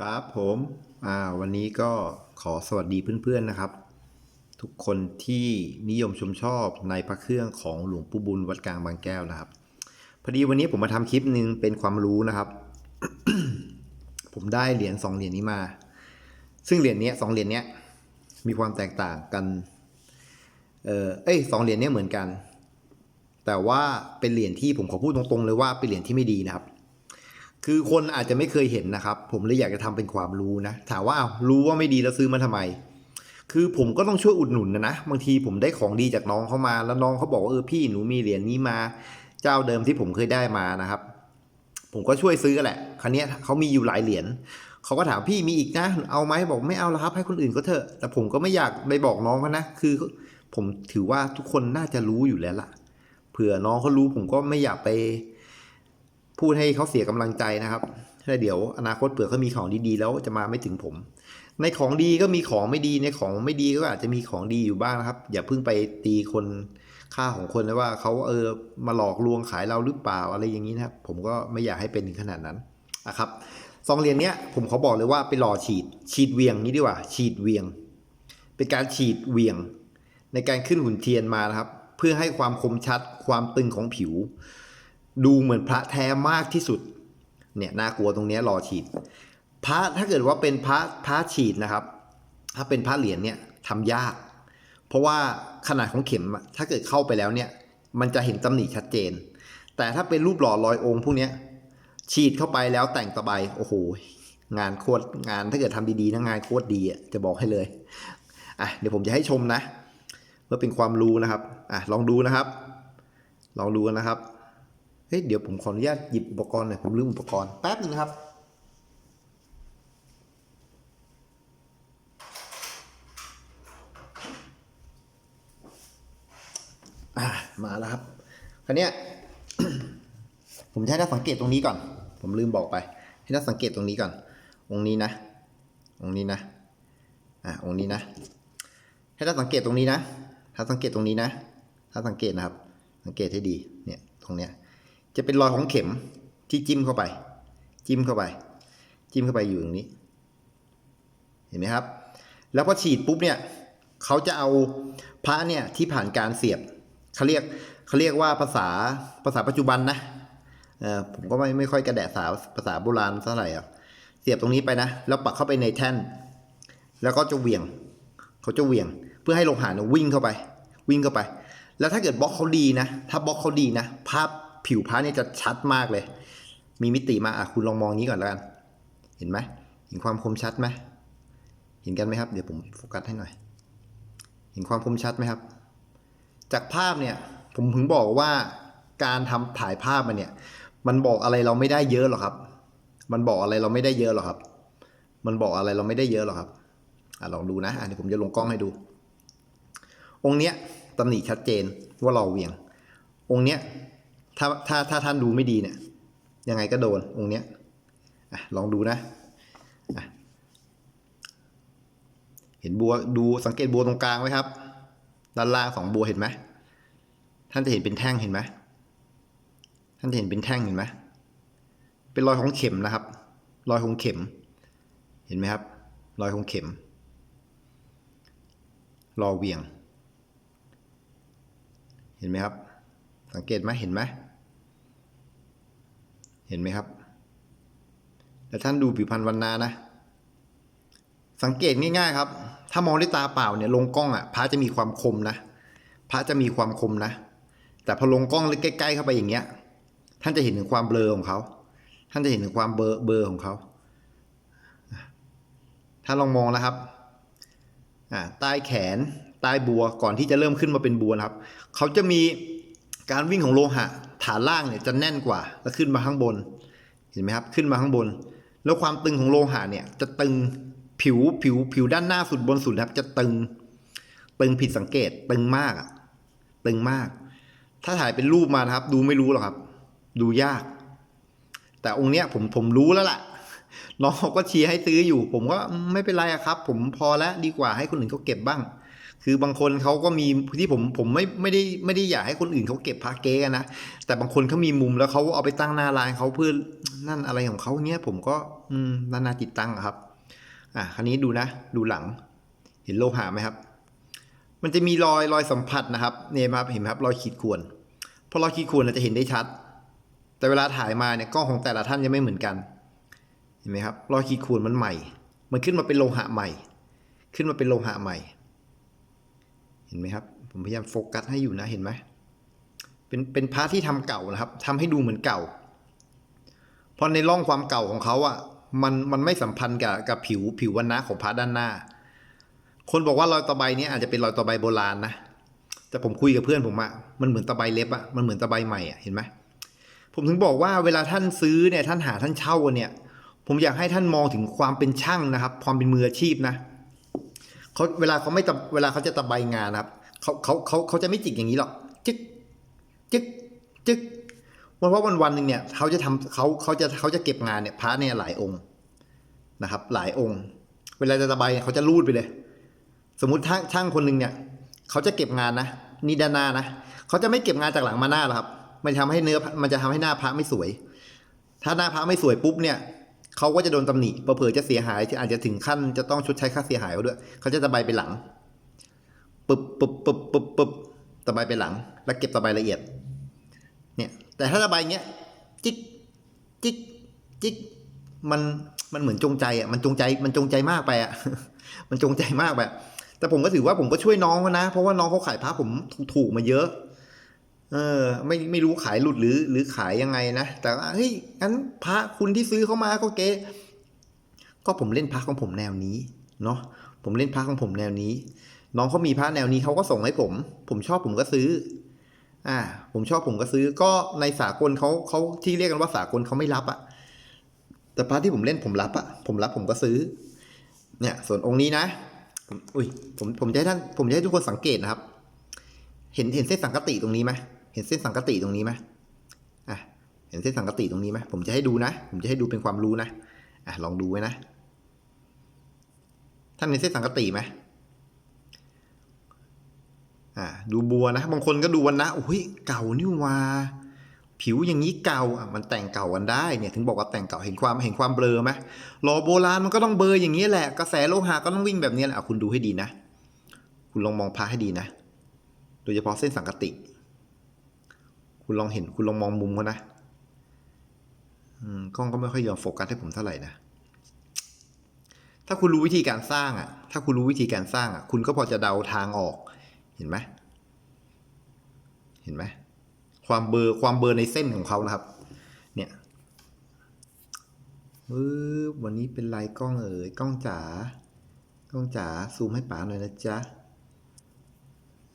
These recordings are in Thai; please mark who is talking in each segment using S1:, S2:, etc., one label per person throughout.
S1: ครับผมอ่าวันนี้ก็ขอสวัสดีเพื่อนๆนะครับ ทุกคนที่นิยมชมชอบในพระเครื่องของหลวงปู่บุญวัดกลางบางแก้วนะครับ พอดีวันนี้ผมมาทำคลิปหนึ่งเป็นความรู้นะครับ ผมได้เหรียญสองเหรียญนี้มา ซึ่งเหรียญนี้สองเหรียญนี้มีความแตกต่างกันเออเอ้ยสองเหรียญนี้เหมือนกัน แต่ว่าเป็นเหรียญที่ผมขอพูดตรงๆเลยว่าเป็นเหรียญที่ไม่ดีนะครับ คือคนอาจจะไม่เคยเห็นนะครับ ผมเลยอยากจะทำเป็นความรู้นะ ถามว่าอ้าวรู้ว่าไม่ดีแล้วซื้อมาทำไม คือผมก็ต้องช่วยอุดหนุนนะนะบางทีผมได้ของดีจากน้องเขามา แล้วน้องเขาบอกว่าเออพี่หนูมีเหรียญนี้มา เจ้าเดิมที่ผมเคยได้มานะครับ ผมก็ช่วยซื้อแหละครั้นี้เขามีอยู่หลายเหรียญเขาก็ถามพี่มีอีกนะ เอาไหมบอกไม่เอาแล้วครับ ให้คนอื่นก็เถอะแต่ผมก็ไม่อยากไปบอกน้องเขานะคือ ผมถือว่าทุกคนน่าจะรู้อยู่แล้วล่ะ เผื่อน้องเขารู้ผมก็ไม่อยากไป พูดให้เขาเสียกำลังใจนะครับถ้าเดี๋ยวอนาคตเผื่อเขามีของดีๆ แล้วจะมาไม่ถึงผม ในของดีก็มีของไม่ดีในของไม่ดีก็อาจจะมีของดีอยู่บ้างนะครับ อย่าเพิ่งไปตีคนค่าของคนนะว่าเขาเออมาหลอกลวงขายเราหรือเปล่าอะไรอย่างนี้นะครับ ผมก็ไม่อยากให้เป็นถึงขนาดนั้นนะครับซองเหรียญเนี้ยผมขอบอกเลยว่าไปหล่อฉีด ฉีดเวียงนี้ดีกว่า ฉีดเวียง เป็นการฉีดเวียง ในการขึ้นหุ่นเทียนมานะครับ เพื่อให้ความคมชัดความตึงของผิว ดูเหมือนพระแท้มากที่สุดเนี่ยน่ากลัวตรงนี้รอฉีด พระถ้าเกิดว่าเป็นพระพระฉีดนะครับ ถ้าเป็นพระเหรียญเนี่ยทำยาก เพราะว่าขนาดของเข็มถ้าเกิดเข้าไปแล้วเนี่ย มันจะเห็นตำหนิชัดเจน แต่ถ้าเป็นรูปหล่อลอยองค์พวกเนี้ยฉีดเข้าไปแล้วแต่งตะไบโอ้โหงานโคตรงานถ้าเกิดทำดีๆนะงานโคตรดีอะจะบอกให้เลยอะเดี๋ยวผมจะให้ชมนะเพื่อเป็นความรู้นะครับอะลองดูนะครับ ลองดูกันนะครับ เฮ้ยเดี๋ยวผมขออนุญาตหยิบอุปกรณ์หน่อยผมลืมอุปกรณ์แป๊บนึงนะครับ มาแล้วครับคราวนี้ผมให้ท่าสังเกตตรงนี้ก่อน ผมลืมบอกไป ให้ท่าสังเกตตรงนี้ก่อน องนี้นะ องนี้นะ อ่าองนี้นะ ให้ท่าสังเกตตรงนี้นะถ้าสังเกตตรงนี้นะ ถ้าสังเกตนะครับ สังเกตให้ดี เนี่ย ตรงเนี้ย จะเป็นรอยของเข็มที่จิ้มเข้าไป จิ้มเข้าไป จิ้มเข้าไปอยู่ตรงนี้ เห็นไหมครับ แล้วพอฉีดปุ๊บเนี่ยเขาจะเอาพระเนี่ยที่ผ่านการเสียบเขาเรียกเขาเรียกว่าภาษาภาษาปัจจุบันนะเออผมก็ไม่ไม่ค่อยกระแดะสาวภาษาโบราณเท่าไหร่อะเสียบตรงนี้ไปนะแล้วปักเข้าไปในแท่น แล้วก็จะเหวี่ยงเขาจะเหวี่ยง เพื่อให้โลหะเนี่ยวิ่งเข้าไป วิ่งเข้าไป แล้วถ้าเกิดบล็อกเขาดีนะ ถ้าบล็อกเขาดีนะภาพ ผิวพระเนี่ยจะชัดมากเลย มีมิติมาอะคุณลองมองนี้ก่อนแล้วกัน เห็นไหมเห็นความคมชัดไหมเห็นกันไหมครับ เดี๋ยวผมโฟกัสให้หน่อย เห็นความคมชัดไหมครับ จากภาพเนี่ยผมถึงบอกว่าการทำถ่ายภาพมันเนี่ย มันบอกอะไรเราไม่ได้เยอะหรอกครับ มันบอกอะไรเราไม่ได้เยอะหรอกครับ มันบอกอะไรเราไม่ได้เยอะหรอกครับอะลองดูนะอะเดี๋ยวผมจะลงกล้องให้ดู องค์เนี้ยตำหนิชัดเจนว่าเราเวียง องค์เนี้ย ถ้าถ้าถ้าท่านดูไม่ดีเนี่ย ยังไงก็โดนองค์เนี้ยอะลองดูนะะเห็นบัวดูสังเกตบัวตรงกลางไหมครับ ด้านล่างสองบัวเห็นไหมท่านจะเห็นเป็นแท่งเห็นไหมท่านจะเห็นเป็นแท่งเห็นไหมเป็นรอยของเข็มนะครับ รอยของเข็ม เห็นไหมครับ รอยของเข็ม รอเวียง เห็นไหมครับ สังเกตไหมเห็นไหมเห็นไหมครับแต่ท่านดูผิวพรรณวันนานะ สังเกตง่ายๆครับ ถ้ามองด้วยตาเปล่าเนี่ยลงกล้องอะพระจะมีความคมนะพระจะมีความคมนะ แต่พอลงกล้องใกล้ๆเข้าไปอย่างเงี้ย ท่านจะเห็นถึงความเบลอของเขา ท่านจะเห็นถึงความเบลอเบลอของเขา ถ้าลองมองนะครับอ่าใต้แขนใต้บัวก่อนที่จะเริ่มขึ้นมาเป็นบัวนะครับ เขาจะมี การวิ่งของโลหะฐานล่างเนี่ยจะแน่นกว่า แล้วขึ้นมาข้างบน เห็นไหมครับ ขึ้นมาข้างบน แล้วความตึงของโลหะเนี่ยจะตึงผิวผิวผิวด้านหน้าสุดบนสุดนะครับจะตึง ตึงผิดสังเกตตึงมากอะตึงมาก ถ้าถ่ายเป็นรูปมานะครับ ดูไม่รู้หรอกครับ ดูยาก แต่องค์เนี้ยผมผมรู้แล้วล่ะน้องก็เชียร์ให้ซื้ออยู่ ผมก็ไม่เป็นไรอะครับ ผมพอแล้วดีกว่าให้คนอื่นเขาเก็บบ้าง คือบางคนเขาก็มีที่ผมผมไม่ไม่ได้ไม่ได้อยากให้คนอื่นเขาเก็บพระเก๊กันนะแต่บางคนเขามีมุมแล้วเขาเอาไปตั้งหน้าร้านเขาเพื่อนั่นอะไรของเขาเนี้ยผมก็อืมนานาจิตตังครับ อะคันนี้ดูนะ ดูหลัง เห็นโลหะไหมครับ มันจะมีรอยรอยสัมผัสนะครับเนี่ยครับเห็นไหมครับรอยขีดข่วนพราะรอยขีดข่วนเราจะเห็นได้ชัด แต่เวลาถ่ายมาเนี่ยกล้องของแต่ละท่านจะไม่เหมือนกันเห็นไหมครับรอยขีดข่วนมันใหม่ มันขึ้นมาเป็นโลหะใหม่ ขึ้นมาเป็นโลหะใหม่ เห็นไหมครับ ผมพยายามโฟกัสให้อยู่นะเห็นไหมเป็นเป็นพระที่ทำเก่านะครับทำให้ดูเหมือนเก่า เพราะในร่องความเก่าของเขาอะมันมันไม่สัมพันธ์กับกับผิวผิววันนะของพระด้านหน้า คนบอกว่ารอยตะไบนี้อาจจะเป็นรอยตะไบโบราณนะแต่ผมคุยกับเพื่อนผมอะมันเหมือนตะไบเล็บอะมันเหมือนตะไบใหม่อะเห็นไหมผมถึงบอกว่าเวลาท่านซื้อเนี่ยท่านหาท่านเช่าเนี่ย ผมอยากให้ท่านมองถึงความเป็นช่างนะครับ ความเป็นมืออาชีพนะ เขาเวลาเขาไม่ตเวลาเขาจะตะไบงานนะครับเขาเขาเขาเขาจะไม่จิกอย่างนี้หรอกจึ๊กจึ๊กจึ๊กเพราะว่าวันวันหนึ่งเนี่ยเขาจะทำเขาเขาจะเขาจะเก็บงานเนี่ยพระเนี่ยหลายองค์นะครับ หลายองค์ เวลาจะตะไบเขาจะรูดไปเลย สมมติช่างช่างคนหนึ่งเนี่ยเขาจะเก็บงานนะนี่ด้านหน้านะเขาจะไม่เก็บงานจากหลังมาหน้าหรอกครับ มันทำให้เนื้อมันจะทำให้หน้าพระไม่สวย ถ้าหน้าพระไม่สวยปุ๊บเนี่ย เขาก็จะโดนตำหนิเผลอจะเสียหายอาจจะถึงขั้นจะต้องชดใช้ค่าเสียหายเขาด้วย เขาจะตะไบไปหลังปึบปึบปึบปึบปึบตะไบไปหลัง แล้วเก็บตะไบละเอียด เนี่ย แต่ถ้าตะไบเงี้ยจิกจิกจิกมันมันเหมือนจงใจอะมันจงใจมันจงใจมากไปอะมันจงใจมากแบบแต่ผมก็ถือว่าผมก็ช่วยน้องเขานะ เพราะว่าน้องเขาขายพระผมถูกๆมาเยอะ เออ ไม่ไม่รู้ขายหลุดหรือ หรือขายยังไงนะ แต่ว่าเฮ้ยงั้นพระคุณที่ซื้อเข้ามาก็เก๊ก็ผมเล่นพระของผมแนวนี้เนาะผมเล่นพระของผมแนวนี้ น้องเขามีพระแนวนี้เขาก็ส่งให้ผม ผมชอบผมก็ซื้อ อ่า ผมชอบผมก็ซื้อ ก็ในสากลเขาเขาที่เรียกกันว่าสากลเขาไม่รับอะแต่พระที่ผมเล่นผมรับอะผมรับผมก็ซื้อ เนี่ย ส่วนองค์นี้นะอุ้ยผมผมจะให้ท่านผมจะให้ทุกคนสังเกตนะครับ เห็นเห็นเส้นสังกติตรงนี้ไหม เห็นเส้นสังกติตรงนี้ไหมอะเห็นเส้นสังกติตรงนี้ไหมผมจะให้ดูนะ ผมจะให้ดูเป็นความรู้นะอะลองดูไว้นะท่านเห็นเส้นสังกติไหมอ่าดูบัวนะบางคนก็ดูวันนะโอ้ยเก่านี่ว่าผิวอย่างนี้เก่าอะมันแต่งเก่ากันได้เนี่ยถึงบอกว่าแต่งเก่าเห็นความเห็นความเบลอไหมรอโบราณมันก็ต้องเบลออย่างนี้แหละกระแสโลหะก็ต้องวิ่งแบบนี้แหละอะคุณดูให้ดีนะ คุณลองมองพระให้ดีนะ โดยเฉพาะเส้นสังกติ คุณลองเห็นคุณลองมองมุมเขานะอืมกล้องก็ไม่ค่อยยอมโฟกัสให้ผมเท่าไหร่นะ ถ้าคุณรู้วิธีการสร้างอะ ถ้าคุณรู้วิธีการสร้างอะ คุณก็พอจะเดาทางออก เห็นไหมเห็นไหมความเบอร์ความเบอร์ในเส้นของเขานะครับ เนี่ยวันนี้เป็นลายกล้องเอ๋ยกล้องจ๋ากล้องจ๋าซูมให้ป๋าหน่อยนะจ๊ะ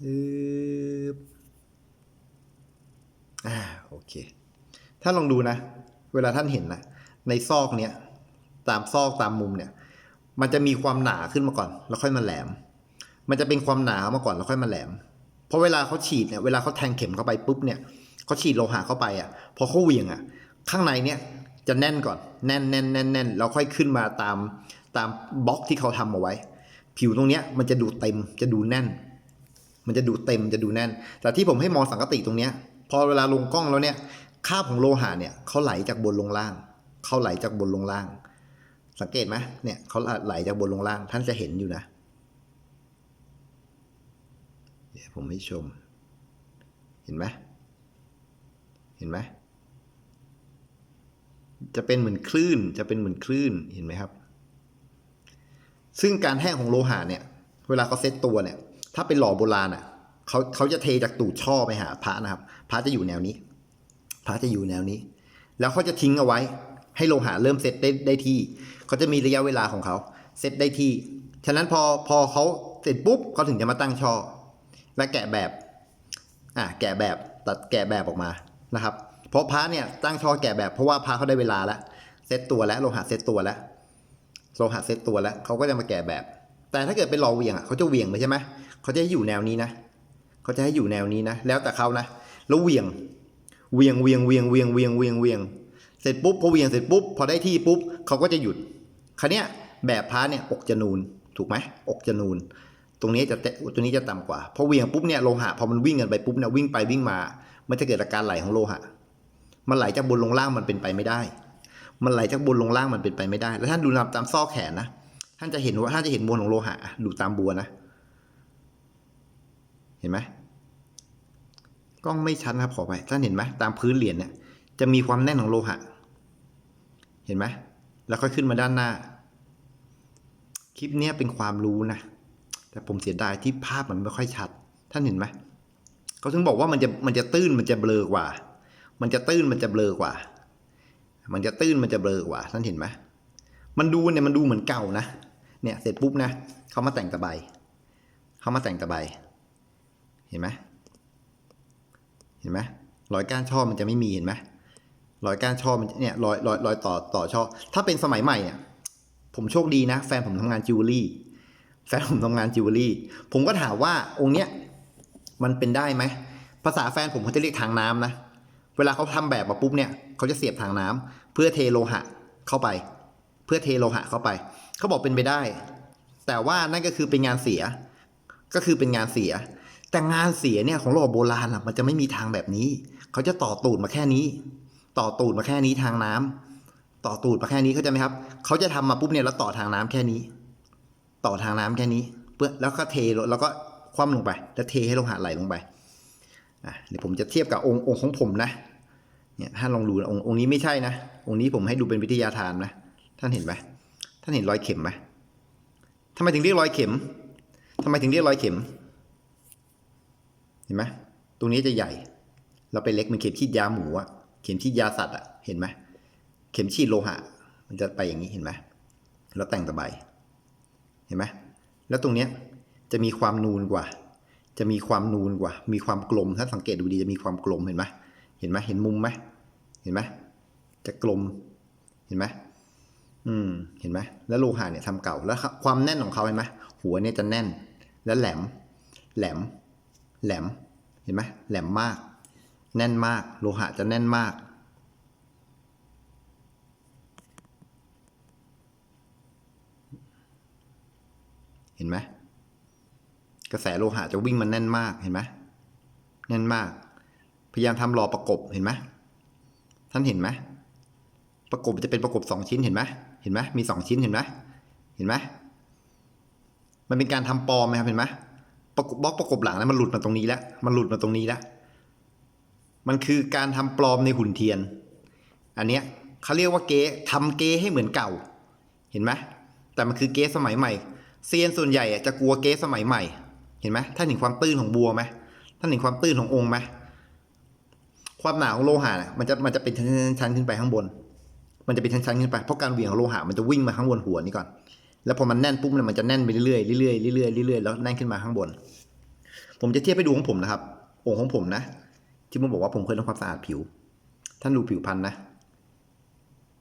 S1: ปึ๊บ อ่าโอเค ถ้าลองดูนะ เวลาท่านเห็นนะ ในซอกเนี้ยตามซอกตามมุมเนี่ย มันจะมีความหนาขึ้นมาก่อน แล้วค่อยมาแหลม มันจะเป็นความหนามาก่อนแล้วค่อยมาแหลม เพราะเวลาเขาฉีดเนี่ยเวลาเขาแทงเข็มเข้าไปปุ๊บเนี่ยเขาฉีดโลหะเข้าไปอะ พอเขาเหวี่ยงอะ ข้างในเนี่ยจะแน่นก่อนแน่นแน่นแน่นแน่นแล้วค่อยขึ้นมาตามตามบล็อกที่เขาทำเอาไว้ ผิวตรงเนี้ยมันจะดูเต็มจะดูแน่น มันจะดูเต็มจะดูแน่น แต่ที่ผมให้มองสังกติตรงเนี้ย พอเวลาลงกล้องแล้วเนี่ยคราบของโลหะเนี่ยเขาไหลจากบนลงล่างเขาไหลจากบนลงล่าง สังเกตไหมเนี่ยเขาไหลจากบนลงล่าง ท่านจะเห็นอยู่นะเดี๋ยวผมให้ชม เห็นไหมเห็นไหมจะเป็นเหมือนคลื่นจะเป็นเหมือนคลื่นเห็นไหมครับ ซึ่งการแห้งของโลหะเนี่ย เวลาเขาเซตตัวเนี่ย ถ้าเป็นหล่อโบราณอะ เขาเขาจะเทจากตูดช่อไปหาพระนะครับ พระจะอยู่แนวนี้ พระจะอยู่แนวนี้ แล้วเขาจะทิ้งเอาไว้ ให้โลหะเริ่มเซตได้ได้ที่เขาจะมีระยะเวลาของเขาเซตได้ที่ ฉะนั้นพอพอเขาเสร็จปุ๊บเขาถึงจะมาตั้งช่อ และแกะแบบ อ่าแกะแบบตัดแกะแบบออกมานะครับ เพราะพระเนี่ยตั้งช่อแกะแบบเพราะว่าพระเขาได้เวลาแล้วเซตตัวแล้วโลหะเซตตัวแล้วโลหะเซตตัวแล้วเขาก็จะมาแกะแบบ แต่ถ้าเกิดเป็นรอเวียงอะเขาจะเวียงไปใช่ไหมเขาจะอยู่แนวนี้นะ เขาจะให้อยู่แนวนี้นะ แล้วแต่เขานะ แล้วเวียง เวียงเวียงเวียงเวียงเวียงเวียงเวียง เสร็จปุ๊บพอเวียงเสร็จปุ๊บพอได้ที่ปุ๊บเขาก็จะหยุดคันเนี้ยแบบพาเนี่ยอกจะนูนถูกไหมอกจะนูน ตรงนี้จะตรงนี้จะต่ำกว่าพอเวียงปุ๊บเนี่ยโลหะพอมันวิ่งกันไปปุ๊บเนี่ยวิ่งไปวิ่งมา มันจะเกิดอาการไหลของโลหะ มันไหลจากบนลงล่างมันเป็นไปไม่ได้ มันไหลจากบนลงล่างมันเป็นไปไม่ได้ แล้วท่านดูลับตามซอกแขนนะ ท่านจะเห็นว่าท่านจะเห็นมวลของโลหะดูตามบัวนะ เห็นไหมกล้องไม่ชัดนะครับขอไปท่านเห็นไหมตามพื้นเหรียญเนี่ยจะมีความแน่นของโลหะ เห็นไหมแล้วค่อยขึ้นมาด้านหน้า คลิปเนี้ยเป็นความรู้นะ แต่ผมเสียดายที่ภาพมันไม่ค่อยชัด ท่านเห็นไหมเขาถึงบอกว่ามันจะมันจะตื้นมันจะเบลอกว่า มันจะตื้นมันจะเบลอกว่า มันจะตื้นมันจะเบลอกว่า ท่านเห็นไหมมันดูเนี่ยมันดูเหมือนเก่านะ เนี่ยเสร็จปุ๊บนะเขามาแต่งตะไบเขามาแต่งตะไบ เห็นไหมเห็นไหมรอยก้านช่อมันจะไม่มีเห็นไหมรอยก้านช่อมันเนี่ยรอยรอยรอยต่อต่อช่อถ้าเป็นสมัยใหม่เนี่ยผมโชคดีนะ แฟนผมทำงานจิวเวลรี่ แฟนผมทำงานจิวเวลรี่ ผมก็ถามว่าองค์เนี้ยมันเป็นได้ไหมภาษาแฟนผมเขาจะเรียกทางน้ำนะเวลาเขาทำแบบมาปุ๊บเนี่ยเขาจะเสียบทางน้ำเพื่อเทโลหะเข้าไป เพื่อเทโลหะเข้าไป เขาบอกเป็นไปได้ แต่ว่านั่นก็คือเป็นงานเสีย ก็คือเป็นงานเสีย แต่งานเสียเนี่ยของโลหะโบราณอะมันจะไม่มีทางแบบนี้ เขาจะต่อตูดมาแค่นี้ ต่อตูดมาแค่นี้ทางน้ำต่อตูดมาแค่นี้เข้าใจไหมครับ เขาจะทำมาปุ๊บเนี่ยแล้วต่อทางน้ำแค่นี้ ต่อทางน้ำแค่นี้ เพื่อแล้วก็เทแล้วก็คว่ำลงไป แล้วเทให้โลหะไหลลงไปอะเดี๋ยวผมจะเทียบกับองค์องค์ของผมนะ เนี่ยท่านลองดูนะองค์องค์นี้ไม่ใช่นะองค์นี้ผมให้ดูเป็นวิทยาทานนะท่านเห็นไหมท่านเห็นรอยเข็มไหมทำไมถึงเรียกรอยเข็มทำไมถึงเรียกรอยเข็ม ห็นไหมตรงนี้จะใหญ่ เราไปเล็กมันเข็มฉีดยาหมูอะเข็มฉีดยาสัตว์อะเห็นไหมเข็มฉีดโลหะ มันจะไปอย่างนี้เห็นไหมแล้วแต่งตะไบเห็นไหมแล้วตรงเนี้ยจะมีความนูนกว่า จะมีความนูนกว่า มีความกลมถ้าสังเกตดูดีจะมีความกลมเห็นไหมเห็นไหมเห็นมุมไหมเห็นไหมจะกลมเห็นไหมอืมเห็นไหมแล้วโลหะเนี่ยทำเก่าแล้วความแน่นของเขาเห็นไหมหัวเนี่ยจะแน่น และแหลม แหลม แหลม เห็นไหมแหลมมาก แน่นมาก โลหะจะแน่นมาก เห็นไหมกระแสโลหะจะวิ่งมันแน่นมากเห็นไหมแน่นมาก พยายามทำรอประกบเห็นไหมท่านเห็นไหมประกบจะเป็นประกบสองชิ้นเห็นไหมเห็นไหมมีสองชิ้นเห็นไหมเห็นไหมมันเป็นการทำปลอมไหมครับเห็นไหม ประกบบล็อกประกบหลังแล้วมันหลุดมาตรงนี้แล้วมันหลุดมาตรงนี้แล้วมันคือการทำปลอมในหุ่นเทียน อันเนี้ยเขาเรียกว่าเก๊ทำเก๊ให้เหมือนเก่า เห็นไหมแต่มันคือเก๊สมัยใหม่เซียนส่วนใหญ่จะกลัวเก๊สมัยใหม่ เห็นไหมท่านเห็นความตื้นของบัวไหมท่านเห็นความตื้นขององค์ไหมความหนาของโลหะน่ะมันจะมันจะเป็นชั้นๆขึ้นไปข้างบน มันจะเป็นชั้นๆขึ้นไปเพราะการเหวี่ยงของโลหะมันจะวิ่งมาข้างบนหัวนี่ก่อน แล้วพอมันแน่นปุ๊บเนี่ยมันจะแน่นไปเรื่อยๆเรื่อยๆเรื่อยๆเรื่อยๆแล้วแน่นขึ้นมาข้างบน ผมจะเทียบให้ดูของผมนะครับองค์ของผมนะ ที่ผมบอกว่าผมเคยทำความสะอาดผิว ท่านดูผิวพันธุ์นะ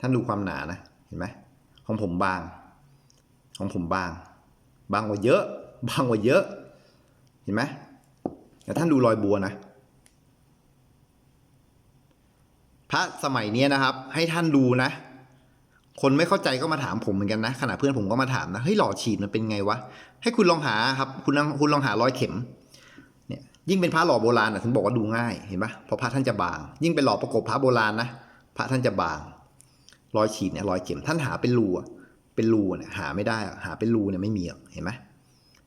S1: ท่านดูความหนานะ เห็นไหมของผมบาง ของผมบาง บางกว่าเยอะ บางกว่าเยอะ เห็นไหมแต่ท่านดูรอยบัวนะ พระสมัยนี้นะครับ ให้ท่านดูนะ คนไม่เข้าใจก็มาถามผมเหมือนกันนะขณะเพื่อนผมก็มาถามนะเฮ้ยหล่อฉีดมันเป็นไงวะให้คุณลองหาครับคุณลองคุณลองหาร้อยเข็มเนี่ยยิ่งเป็นพระหล่อโบราณนะถึงบอกว่าดูง่ายเห็นปะเพราะพระท่านจะบาง ยิ่งเป็นหล่อประกบพระโบราณนะพระท่านจะบางรอยฉีดเนี่ยรอยเข็มท่านหาเป็นรูอะเป็นรูเนี่ยหาไม่ได้อะหาเป็นรูเนี่ยไม่มีเห็นไหม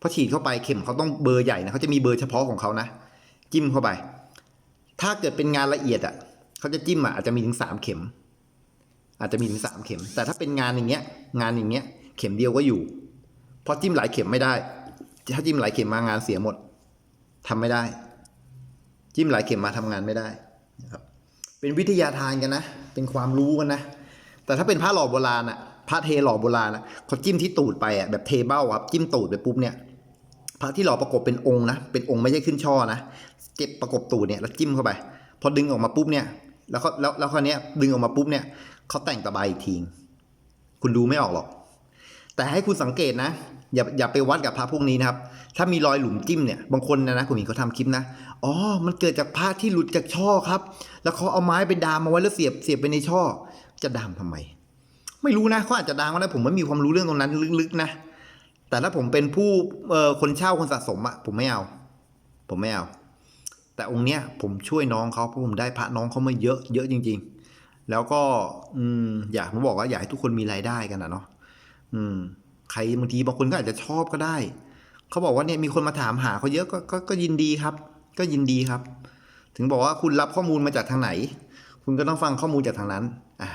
S1: พอฉีดเข้าไปเข็มเขาต้องเบอร์ใหญ่นะเขาจะมีเบอร์เฉพาะของเขานะ จิ้มเข้าไป ถ้าเกิดเป็นงานละเอียดอะเขาจะจิ้มอะอาจจะมีถึงสามเข็ม อาจจะมีถึงสามเข็ม แต่ถ้าเป็นงานอย่างเงี้ย งานอย่างเงี้ย เข็มเดียวก็อยู่ เพราะจิ้มหลายเข็มไม่ได้ ถ้าจิ้มหลายเข็มมางานเสียหมดทำไม่ได้ จิ้มหลายเข็มมาทำงานไม่ได้นะครับเป็นวิทยาทานกันนะ เป็นความรู้กันนะ แต่ถ้าเป็นพระหล่อโบราณอะพระเทหล่อโบราณอะเขาจิ้มที่ตูดไปอะแบบเทเบ้าครับ จิ้มตูดไปปุ๊บเนี่ยพระที่หล่อประกบเป็นองค์นะ เป็นองค์ไม่ใช่ขึ้นช่อนะ เจ็บประกบตูดเนี่ยแล้วจิ้มเข้าไป พอดึงออกมาปุ๊บเนี่ย แล้วก็แล้วแล้วคราวเนี้ยดึงออกมาปุ๊บเนี่ย เขาแต่งตะไบอีกทีคุณดูไม่ออกหรอก แต่ให้คุณสังเกตนะ อย่าอย่าไปวัดกับพระพวกนี้นะครับ ถ้ามีรอยหลุมจิ้มเนี่ย บางคนนะนะคุณหมีเขาทำคลิปนะ อ๋อ มันเกิดจากผ้าที่หลุดจากช่อครับ แล้วเขาเอาไม้ไปดามมาไว้แล้วเสียบเสียบไปในช่อ จะดามทำไม ไม่รู้นะเขาอาจจะดามก็ได้ผมไม่มีความรู้เรื่องตรงนั้นลึกๆนะ แต่ถ้าผมเป็นผู้เอ่อคนเช่าคนสะสมอะผมไม่เอา ผมไม่เอา แต่องค์เนี้ยผมช่วยน้องเขาเพราะผมได้พระน้องเขามาเยอะเยอะจริง ๆ แล้วก็ อืม อยากผมบอกว่าอยากให้ทุกคนมีรายได้กันนะเนาะอืม ใครบางทีบางคนก็อาจจะชอบก็ได้ เขาบอกว่าเนี่ยมีคนมาถามหาเขาเยอะก็ก็ก็ยินดีครับ ก็ยินดีครับ ถึงบอกว่าคุณรับข้อมูลมาจากทางไหน คุณก็ต้องฟังข้อมูลจากทางนั้น อ่า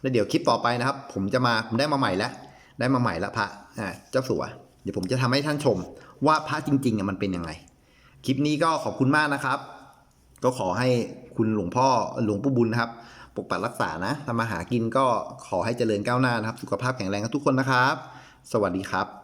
S1: แล้วเดี๋ยวคลิปต่อไปนะครับ ผมจะมาผมได้มาใหม่แล้วได้มาใหม่แล้วพระอ่าเจ้าสัวเดี๋ยวผมจะทำให้ท่านชม ว่าพระจริงๆอะมันเป็นยังไง คลิปนี้ก็ขอบคุณมากนะครับ ก็ขอให้คุณหลวงพ่อหลวงปู่บุญนะครับ ปกปักรักษานะทำมาหากินก็ขอให้เจริญก้าวหน้านะครับ สุขภาพแข็งแรงกันทุกคนนะครับ สวัสดีครับ